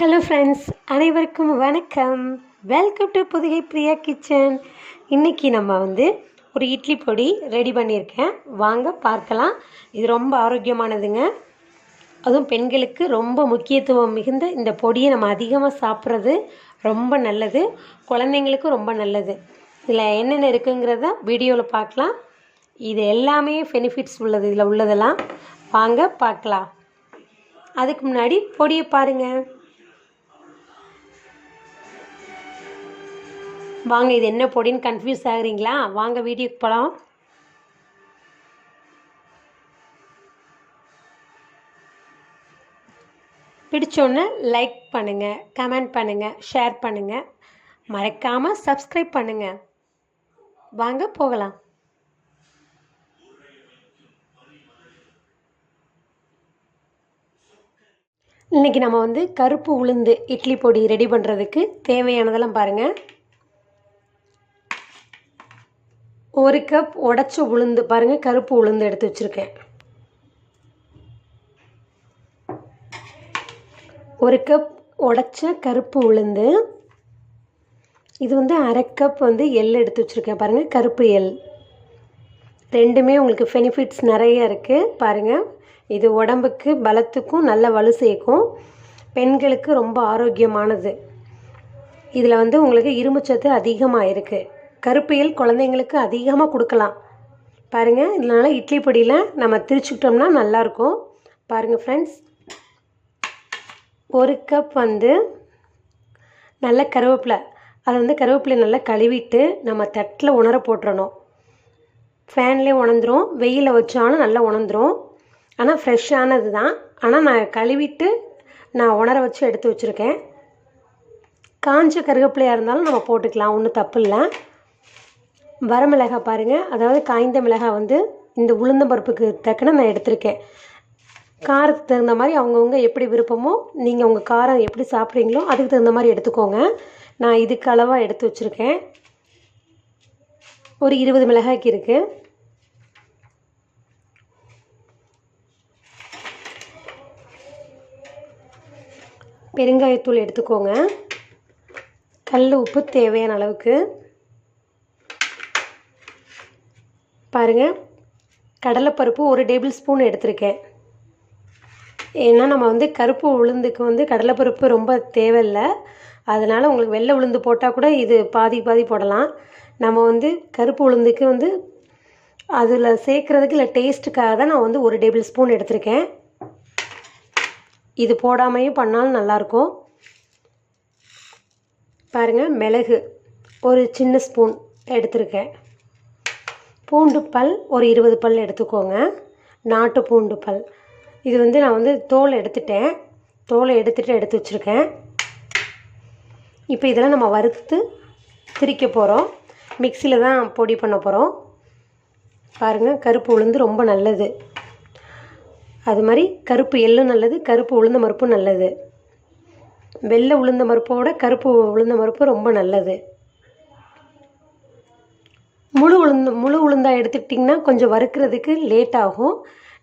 Hello friends அனைவருக்கும் வணக்கம். Welcome to Pudugai Priya kitchen இன்றைக்கி நம்ம வந்து ஒரு இட்லி பொடி ரெடி பண்ணியிருக்கேன். வாங்க பார்க்கலாம். இது ரொம்ப ஆரோக்கியமானதுங்க. அதுவும் பெண்களுக்கு ரொம்ப முக்கியத்துவம் மிகுந்த இந்த பொடியை நம்ம அதிகமாக சாப்பிட்றது ரொம்ப நல்லது. குழந்தைங்களுக்கும் ரொம்ப நல்லது. இதில் என்னென்ன இருக்குங்கிறத வீடியோவில் பார்க்கலாம். இது எல்லாமே பெனிஃபிட்ஸ் உள்ளது. இதில் உள்ளதெல்லாம் வாங்க பார்க்கலாம். அதுக்கு முன்னாடி பொடியை பாருங்கள் வாங்க இது என்ன பொடின்னு கன்ஃபியூஸ் ஆகுறீங்களா? வாங்க வீடியோக்கு போகலாம் பிடிச்சோன்னு லைக் பண்ணுங்கள் கமெண்ட் பண்ணுங்கள் ஷேர் பண்ணுங்கள் மறக்காமல் சப்ஸ்கிரைப் பண்ணுங்கள் வாங்க போகலாம். இன்றைக்கி நம்ம வந்து கருப்பு உளுந்து இட்லி பொடி ரெடி பண்ணுறதுக்கு தேவையானதெல்லாம் பாருங்கள் ஒரு கப் உடச்ச உளுந்து பாருங்கள் கருப்பு உளுந்து எடுத்து வச்சுருக்கேன். ஒரு கப் உடச்ச கருப்பு உளுந்து. இது வந்து அரை கப் வந்து எள் எடுத்து வச்சுருக்கேன் பாருங்கள் கருப்பு எள். ரெண்டுமே உங்களுக்கு பெனிஃபிட்ஸ் நிறைய இருக்குது பாருங்கள் இது உடம்புக்கு பலத்துக்கும் நல்ல வலு சேர்க்கும். பெண்களுக்கு ரொம்ப ஆரோக்கியமானது. இதில் வந்து உங்களுக்கு இரும்புச்சத்து அதிகமாக இருக்குது கருப்பையில் குழந்தைங்களுக்கு அதிகமாக கொடுக்கலாம். பாருங்கள் இதனால் இட்லி பொடியில் நம்ம திரிச்சுக்கிட்டோம்னா நல்லாயிருக்கும். பாருங்கள் ஃப்ரெண்ட்ஸ் ஒரு கப் வந்து நல்ல கருவேப்பிலை. அதை வந்து கருவேப்பிலை நல்லா கழுவிட்டு நம்ம தட்டில் உணர போட்டுறணும். ஃபேன்லேயே உணர்ந்துரும். வெயிலில் வச்சாலும் நல்லா உணர்ந்துரும். ஆனால் ஃப்ரெஷ்ஷானது தான். ஆனால் நான் கழுவிட்டு நான் உணர வச்சு எடுத்து வச்சுருக்கேன். காஞ்ச கருவேப்பிலையாக இருந்தாலும் நம்ம போட்டுக்கலாம். ஒன்றும் தப்பு இல்லை. வரமிளகாய் பாருங்கள் அதாவது காய்ந்த மிளகாய் வந்து இந்த உளுந்தம்பருப்புக்கு தக்கன நான் எடுத்திருக்கேன். காரத்துக்கு தகுந்த மாதிரி அவங்கவுங்க எப்படி விருப்பமோ நீங்கள் உங்கள் காரம் எப்படி சாப்பிட்றீங்களோ அதுக்கு தகுந்த மாதிரி எடுத்துக்கோங்க. நான் இதுக்கு அளவாக எடுத்து வச்சுருக்கேன். ஒரு இருபது மிளகாய்க்கு இருக்குது பெருங்காயத்தூள் எடுத்துக்கோங்க. கல் உப்பு தேவையான அளவுக்கு. பாருங்கள் கடலைப்பருப்பு ஒரு டேபிள் ஸ்பூன் எடுத்திருக்கேன். ஏன்னா நம்ம வந்து கருப்பு உளுந்துக்கு வந்து கடலைப்பருப்பு ரொம்ப தேவையில்லை. அதனால் உங்களுக்கு வெள்ளை உளுந்து போட்டால் கூட இது பாதி பாதி போடலாம். நம்ம வந்து கருப்பு உளுந்துக்கு வந்து அதில் சேர்க்குறதுக்கு இல்லை டேஸ்ட்டுக்காக தான் நான் வந்து ஒரு டேபிள் ஸ்பூன் எடுத்திருக்கேன். இது போடாமையும் பண்ணாலும் நல்லாயிருக்கும். பாருங்கள் மிளகு ஒரு சின்ன ஸ்பூன் எடுத்திருக்கேன். பூண்டு பல் ஒரு இருபது பல் எடுத்துக்கோங்க. நாட்டு பூண்டு பல். இது வந்து நான் வந்து தோல் எடுத்துட்டேன். தோலை எடுத்துகிட்டு எடுத்து வச்சுருக்கேன். இப்போ இதெல்லாம் நம்ம வறுத்து திரிக்க போகிறோம் மிக்சியில் தான் பொடி பண்ண போகிறோம் பாருங்கள் கருப்பு உளுந்து ரொம்ப நல்லது. அது மாதிரி கருப்பு எள்ளும் நல்லது கருப்பு உளுந்த மறுப்பும் நல்லது. வெள்ளை உளுந்த மறுப்போட கருப்பு உளுந்த மறுப்பு ரொம்ப நல்லது. முழு உளுந்து முழு உளுந்தாக எடுத்துக்கிட்டிங்கன்னா கொஞ்சம் வறுக்கிறதுக்கு லேட் ஆகும்.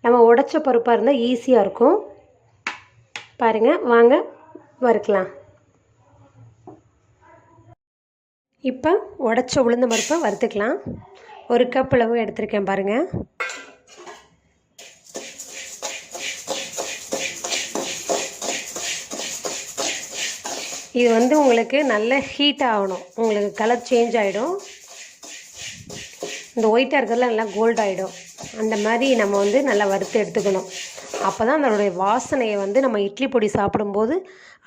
நம்ம உடச்ச பருப்பாக இருந்தால் ஈஸியாக இருக்கும். பாருங்கள் வாங்க வறுக்கலாம். இப்போ உடச்ச உளுந்த பருப்பை வறுத்துக்கலாம். ஒரு கப் அளவு எடுத்திருக்கேன் பாருங்கள் இது வந்து உங்களுக்கு நல்ல ஹீட் ஆகணும். உங்களுக்கு கலர் சேஞ்ச் ஆகிடும் இந்த ஒயிட்டாக இருக்கிறதுல நல்லா கோல்ட் ஆகிடும் அந்த மாதிரி நம்ம வந்து நல்லா வறுத்து எடுத்துக்கணும். அப்போ தான் அதோடைய வாசனையை வந்து நம்ம இட்லி பொடி சாப்பிடும்போது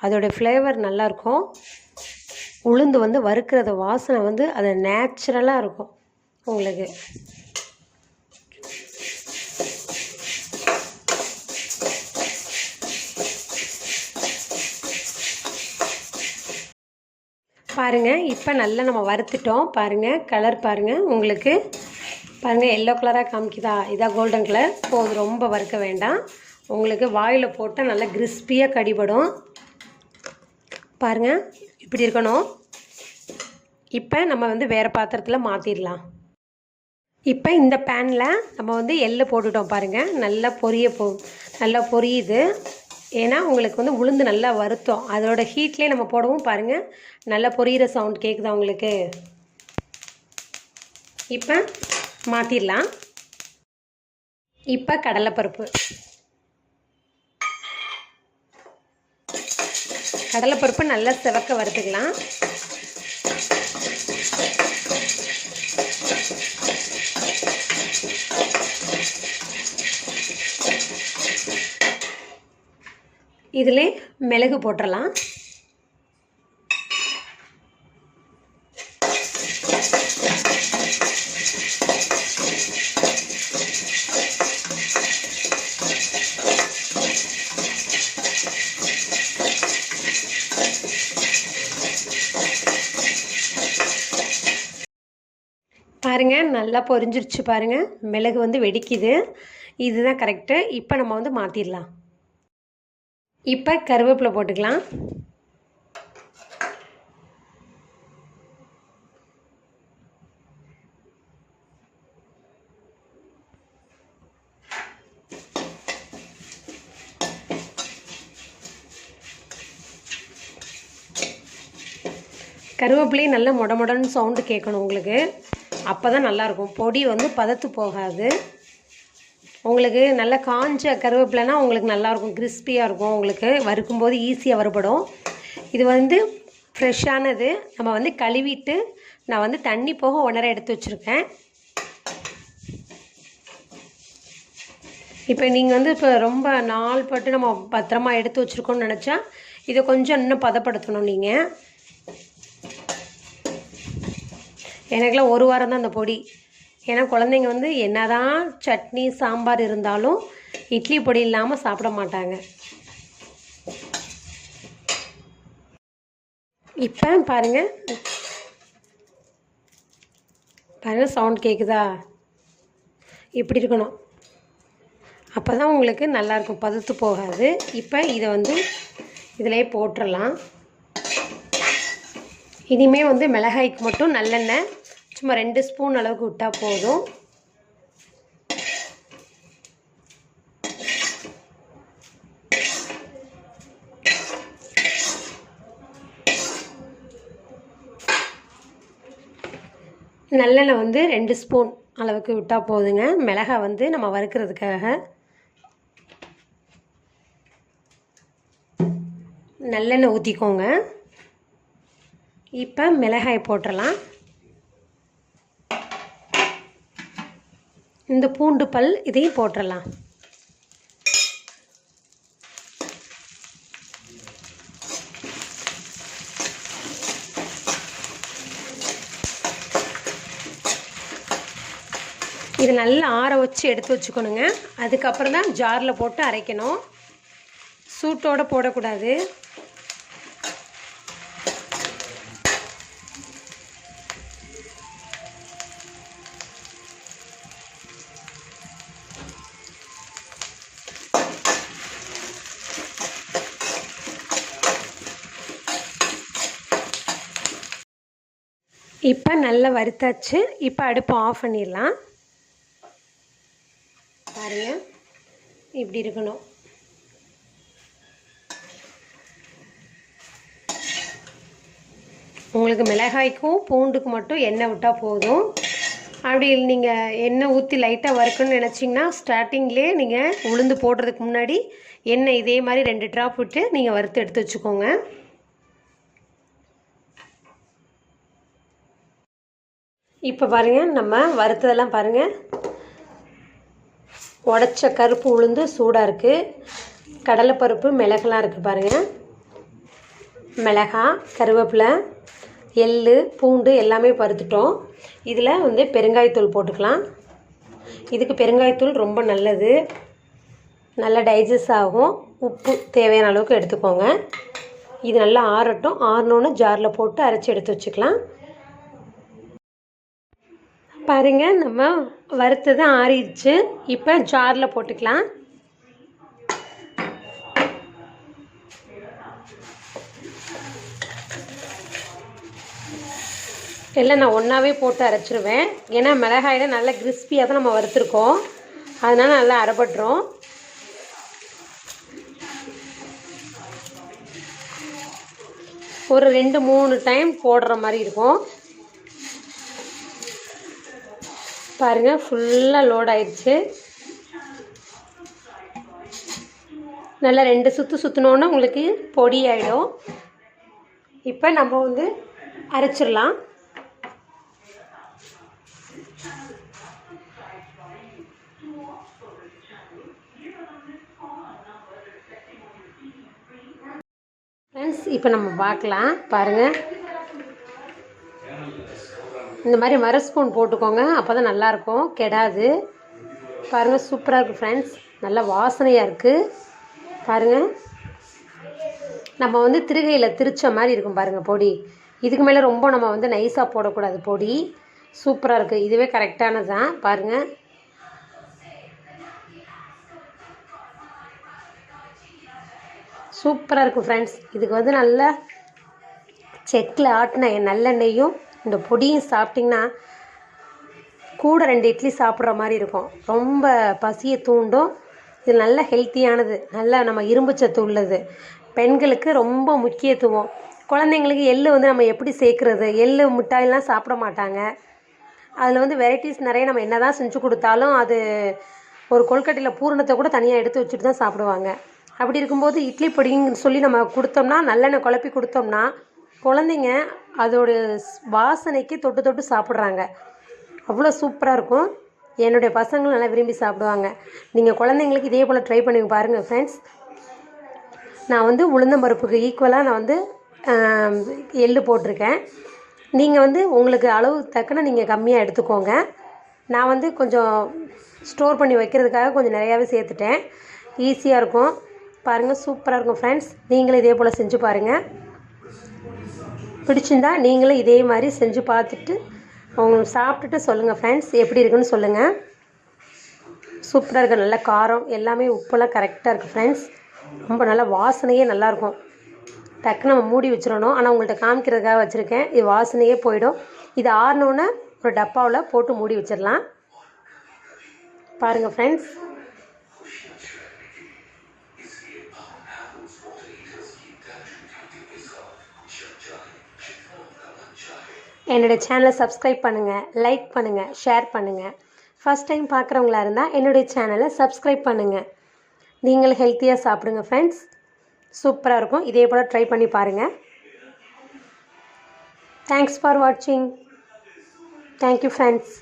அதோடைய ஃப்ளேவர் நல்லாயிருக்கும் உளுந்து வந்து வறுக்கிறத வாசனை வந்து அது நேச்சுரலாக இருக்கும். உங்களுக்கு. பாருங்கள் இப்போ நல்லா நம்ம வறுத்துட்டோம். பாருங்கள் கலர் பாருங்கள் உங்களுக்கு பாருங்கள் எல்லோ கலராக காமிக்குதா? இதாக கோல்டன் கலர் போது ரொம்ப வறுக்க வேண்டாம். உங்களுக்கு வாயில் போட்டால் நல்லா கிறிஸ்பியாக கடிபடும். பாருங்கள் இப்படி இருக்கணும். இப்போ நம்ம வந்து வேறு பாத்திரத்தில் மாற்றிடலாம் இப்போ இந்த பேனில் நம்ம வந்து எள்ளு போட்டுட்டோம் பாருங்கள் நல்லா பொரிய போ நல்லா பொரியுது. ஏன்னா உங்களுக்கு வந்து உளுந்து நல்லா வருத்தம் அதோட ஹீட்லேயே நம்ம போடவும் பாருங்கள் நல்லா பொரியிற சவுண்ட் கேட்குதா உங்களுக்கு? இப்போ மாற்றிடலாம் இப்போ கடலைப்பருப்பு. கடலைப்பருப்பு நல்லா செவக்க வறுத்துக்கலாம். இதில் மிளகு போட்டுடலாம் பாருங்கள் நல்லா பொரிஞ்சிருச்சு பாருங்க. மிளகு வந்து வெடிக்குது. இதுதான் கரெக்டு இப்போ நம்ம வந்து மாற்றிடலாம் இப்போ கருவேப்பிலை போட்டுக்கலாம். கருவேப்பிலையும் நல்லா மொட மொடன்னு சவுண்டு கேட்கணும் உங்களுக்கு. அப்போ தான் நல்லாயிருக்கும். பொடி வந்து பதத்து போகாது. உங்களுக்கு நல்லா காஞ்ச கருவேப்பிலைனா உங்களுக்கு நல்லாயிருக்கும். கிறிஸ்பியாக இருக்கும் உங்களுக்கு. வறுக்கும்போது ஈஸியாக வறுபடும். இது வந்து ஃப்ரெஷ்ஷானது. நம்ம வந்து கழுவிட்டு நான் வந்து தண்ணி போக உணர எடுத்து வச்சுருக்கேன். இப்போ நீங்கள் வந்து இப்போ ரொம்ப நாள் பட்டு நம்ம பத்திரமா எடுத்து வச்சுருக்கோம்னு நினச்சா இதை கொஞ்சம் இன்னும் பதப்படுத்தணும் நீங்கள் எனக்குலாம் ஒரு வாரம் தான் அந்த பொடி. ஏன்னா குழந்தைங்க வந்து என்னதான் சட்னி சாம்பார் இருந்தாலும் இட்லி பொடி இல்லாமல் சாப்பிட மாட்டாங்க. இப்போ பாருங்கள் பாருங்கள் சவுண்ட் கேட்குதா இப்படி இருக்கணும். அப்போ தான் உங்களுக்கு நல்லாயிருக்கும் பதுத்து போகாது. இப்போ இதை வந்து இதிலே போட்டுடலாம் இனிமேல் வந்து மிளகாய்க்கு மட்டும் நல்லெண்ணெய் சும்மா ரெண்டு ஸ்பூன் அளவுக்கு விட்டால் போதும். நல்லெண்ணெய் வந்து ரெண்டு ஸ்பூன் அளவுக்கு விட்டால் போதுங்க. மிளகாய் வந்து நம்ம வறுக்கிறதுக்காக. நல்லெண்ணெய் ஊற்றிக்கோங்க இப்போ மிளகாய் போட்டுடலாம் இந்த பூண்டு பல் இதையும் போட்டுடலாம் இது நல்லா ஆற வச்சு எடுத்து வச்சுக்கணுங்க. அதுக்கப்புறம் தான் ஜாரில் போட்டு அரைக்கணும். சூட்டோடு போடக்கூடாது. இப்போ நல்லா வறுத்தாச்சு. இப்போ அடுப்பை ஆஃப் பண்ணிடலாம். பாருங்க. இப்படி இருக்கணும். உங்களுக்கு மிளகாய்க்கும் பூண்டுக்கு மட்டும் எண்ணெய் விட்டால் போதும். அப்படி நீங்கள் எண்ணெய் ஊற்றி லைட்டாக வறுக்கணும்னு நினச்சிங்கன்னா ஸ்டார்டிங்லேயே நீங்கள் உளுந்து போடுறதுக்கு முன்னாடி எண்ணெய் இதே மாதிரி ரெண்டு ட்ராப் விட்டு நீங்கள் வறுத்து எடுத்து வச்சுக்கோங்க. இப்போ பாருங்கள் நம்ம வறுத்ததெல்லாம் பாருங்கள் உடச்ச கருப்பு உளுந்து சூடாக இருக்குது கடலைப்பருப்பு மிளகெல்லாம் இருக்குது பாருங்கள் மிளகா கருவேப்பிலை எள் பூண்டு எல்லாமே பருத்துட்டோம் இதில் வந்து பெருங்காயத்தூள் போட்டுக்கலாம். இதுக்கு பெருங்காயத்தூள் ரொம்ப நல்லது. நல்லா டைஜஸ்ட் ஆகும். உப்பு தேவையான அளவுக்கு எடுத்துக்கோங்க. இது நல்லா ஆறட்டும். ஆறினோன்னு ஜாரில் போட்டு அரைச்சி எடுத்து வச்சுக்கலாம். பாருங்கள் நம்ம வறுத்தது ஆறிடுச்சு. இப்போ ஜாரில் போட்டுக்கலாம். இல்லை நான் ஒன்றாவே போட்டு அரைச்சிருவேன். ஏன்னா மிளகாயில் நல்லா கிறிஸ்பியாக தான் நம்ம வறுத்துருக்கோம். அதனால் நல்லா அரைபடுறோம் ஒரு ரெண்டு மூணு டைம் போடுற மாதிரி இருக்கும். பாருங்கள் ஃபுல்லாக லோட் ஆயிடுச்சு. நல்லா ரெண்டு சுற்று சுற்றினோன்னு உங்களுக்கு பொடி ஆகிடும் இப்போ நம்ம வந்து அரைச்சிடலாம். ஃப்ரெண்ட்ஸ் இப்போ நம்ம பார்க்கலாம். பாருங்கள் இந்த மாதிரி மர ஸ்பூன் போட்டுக்கோங்க. அப்போ தான் நல்லாயிருக்கும். கெடாது. பாருங்கள் சூப்பராக இருக்குது ஃப்ரெண்ட்ஸ் நல்ல வாசனையாக இருக்குது பாருங்கள் நம்ம வந்து திருகையில் திரிச்ச மாதிரி இருக்கும் பாருங்கள் பொடி. இதுக்கு மேலே ரொம்ப நம்ம வந்து நைஸாக போடக்கூடாது பொடி. சூப்பராக இருக்குது இதுவே கரெக்டானது தான் பாருங்கள் சூப்பராக இருக்கும் ஃப்ரெண்ட்ஸ் இதுக்கு வந்து நல்லா செக்கில் ஆட்டின நல்லெண்ணெயும் இந்த பொடியும் சாப்பிட்டிங்கன்னா கூட ரெண்டு இட்லி சாப்பிட்ற மாதிரி இருக்கும். ரொம்ப பசியை தூண்டும். இது நல்ல ஹெல்த்தியானது. நல்ல நம்ம இரும்பு சத்து உள்ளது. பெண்களுக்கு ரொம்ப முக்கியத்துவம். குழந்தைங்களுக்கு எள்ளு வந்து நம்ம எப்படி சேர்க்குறது? எள் மிட்டாயெல்லாம் சாப்பிட மாட்டாங்க. அதில் வந்து வெரைட்டிஸ் நிறைய நம்ம என்ன தான் செஞ்சு கொடுத்தாலும் அது ஒரு கொல்கட்டையில் பூரணத்தை கூட தனியாக எடுத்து வச்சுட்டு தான் சாப்பிடுவாங்க. அப்படி இருக்கும்போது இட்லி பொடின்னு சொல்லி நம்ம கொடுத்தோம்னா நல்லெண்ணெய் குழப்பி கொடுத்தோம்னா குழந்தைங்க அதோடைய வாசனைக்கு தொட்டு தொட்டு சாப்பிட்றாங்க. அவ்வளோ சூப்பராக இருக்கும். என்னுடைய பசங்களும் நல்லா விரும்பி சாப்பிடுவாங்க. நீங்கள் குழந்தைங்களுக்கு இதே போல் ட்ரை பண்ணி பாருங்கள் ஃப்ரெண்ட்ஸ் நான் வந்து உளுந்தம்பருப்புக்கு ஈக்குவலாக நான் வந்து எள்ளு போட்டிருக்கேன். நீங்கள் வந்து உங்களுக்கு அளவு தக்கன நீங்கள் கம்மியாக எடுத்துக்கோங்க. நான் வந்து கொஞ்சம் ஸ்டோர் பண்ணி வைக்கிறதுக்காக கொஞ்சம் நிறையாவே சேர்த்துட்டேன். ஈஸியாக இருக்கும். பாருங்கள் சூப்பராக இருக்கும் ஃப்ரெண்ட்ஸ் நீங்களும் இதே போல் செஞ்சு பாருங்கள் பிடிச்சிருந்தா நீங்களும் இதே மாதிரி செஞ்சு பார்த்துட்டு உங்களுக்கு சாப்பிட்டுட்டு சொல்லுங்கள் ஃப்ரெண்ட்ஸ் எப்படி இருக்குன்னு சொல்லுங்கள் சூப்பராக இருக்குது நல்ல காரம் எல்லாமே உப்பெல்லாம் கரெக்டாக இருக்குது ஃப்ரெண்ட்ஸ் ரொம்ப நல்லா வாசனையே நல்லாயிருக்கும் டக்குன்னு நம்ம மூடி வச்சிடணும். ஆனால் உங்கள்கிட்ட காமிக்கிறதுக்காக வச்சுருக்கேன். இது வாசனையே போயிடும். இது ஆறினோன்னே ஒரு டப்பாவில் போட்டு மூடி வச்சிடலாம். பாருங்கள் ஃப்ரெண்ட்ஸ் என்னோடய சேனலை சப்ஸ்கிரைப் பண்ணுங்கள் லைக் பண்ணுங்கள் ஷேர் பண்ணுங்கள் ஃபஸ்ட் டைம் பார்க்குறவங்களா இருந்தால் என்னுடைய சேனலை சப்ஸ்கிரைப் பண்ணுங்கள் நீங்களும் ஹெல்த்தியாக சாப்பிடுங்க ஃப்ரெண்ட்ஸ் சூப்பராக இருக்கும். இதே போல் ட்ரை பண்ணி பாருங்கள் தேங்க்ஸ் ஃபார் வாட்சிங் தேங்க்யூ ஃப்ரெண்ட்ஸ்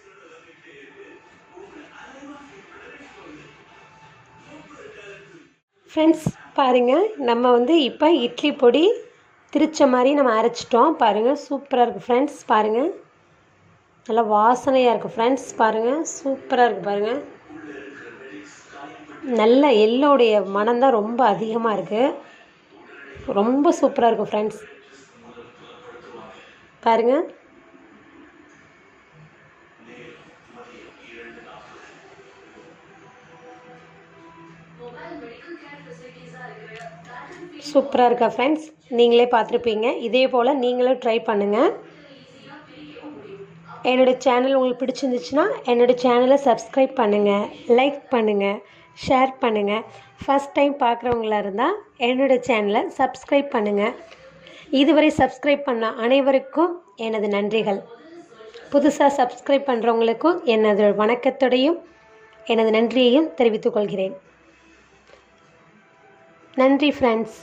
ஃப்ரெண்ட்ஸ் பாருங்கள் நம்ம வந்து இப்போ இட்லி பொடி திரிச்ச மாதிரி நம்ம அரைச்சிட்டோம். பாருங்கள் சூப்பராக இருக்குது ஃப்ரெண்ட்ஸ் பாருங்கள் நல்லா வாசனையாக இருக்குது ஃப்ரெண்ட்ஸ் பாருங்கள் சூப்பராக இருக்குது பாருங்கள் நல்ல எள்ளோடைய மனம்தான் ரொம்ப அதிகமாக இருக்குது ரொம்ப சூப்பராக இருக்கும் ஃப்ரெண்ட்ஸ் பாருங்கள் சூப்பராக இருக்கா ஃப்ரெண்ட்ஸ் நீங்களே பார்த்துருப்பீங்க. இதே போல் நீங்களும் ட்ரை பண்ணுங்கள் என்னோடய சேனல் உங்களுக்கு பிடிச்சிருந்துச்சுன்னா என்னோடய சேனலை சப்ஸ்கிரைப் பண்ணுங்கள் லைக் பண்ணுங்கள் ஷேர் பண்ணுங்கள் ஃபஸ்ட் டைம் பார்க்குறவங்களா இருந்தால் என்னோடய சேனலை சப்ஸ்கிரைப் பண்ணுங்கள் இதுவரை சப்ஸ்கிரைப் பண்ண அனைவருக்கும் எனது நன்றிகள். புதுசாக சப்ஸ்கிரைப் பண்ணுறவங்களுக்கும் எனது வணக்கத்தோடையும் எனது நன்றியையும் தெரிவித்துக்கொள்கிறேன் நன்றி ஃப்ரெண்ட்ஸ்